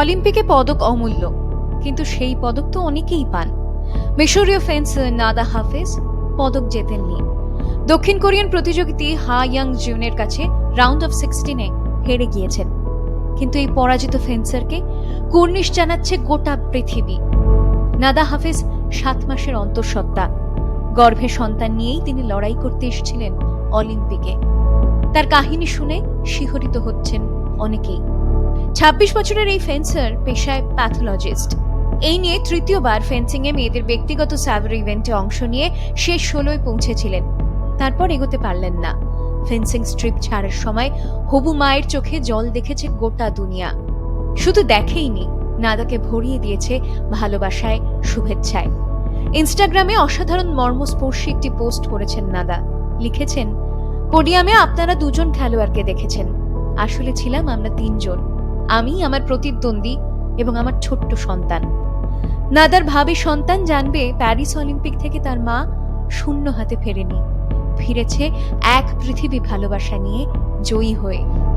অলিম্পিকে পদক অমূল্য, কিন্তু সেই পদক তো অনেকেই পান। মিশরীয় ফেন্সার নাদা হাফেজ পদক জেতেননি। দক্ষিণ কোরিয়ান প্রতিযোগিতা হা ইয়াং জুনের কাছে রাউন্ড অফ সিক্সটিনে হেরে গিয়েছেন। কিন্তু এই পরাজিত ফেন্সারকে কুর্নিশ জানাচ্ছে গোটা পৃথিবী। নাদা হাফেজ সাত মাসের অন্তঃসত্ত্বা, গর্ভে সন্তান নিয়েই তিনি লড়াই করতে এসেছিলেন অলিম্পিকে। তার কাহিনী শুনে শিহরিত হচ্ছেন অনেকেই। ছাব্বিশ বছরের এই ফেন্সার পেশায় প্যাথোলজিস্ট এই নিয়ে তৃতীয়বার ফেন্সিংয়ে মেয়েদের ব্যক্তিগত স্যাভার ইভেন্টে অংশ নিয়ে শেষ ষোলোয় পৌঁছেছিলেন। তারপর এগোতে পারলেন না। ফেন্সিং স্ট্রিপ ছাড়ার সময় হবু মায়ের চোখে জল দেখেছে গোটা দুনিয়া। শুধু দেখেইনি, নাদাকে ভরিয়ে দিয়েছে ভালোবাসায় শুভেচ্ছায়। ইনস্টাগ্রামে অসাধারণ মর্মস্পর্শী একটি পোস্ট করেছেন নাদা। লিখেছেন, পোডিয়ামে আপনারা দুজন খেলোয়াড়কে দেখেছেন। আসলে ছিলাম আমরা তিনজন। আমি আমার প্রতিদ্বন্দ্বী এবং আমার ছোট্ট সন্তান। নাদার ভাবি সন্তান জানবে প্যারিস অলিম্পিক থেকে তার মা শূন্য হাতে ফেরেনি। ফিরেছে এক পৃথিবী ভালোবাসা নিয়ে জয়ী হয়ে।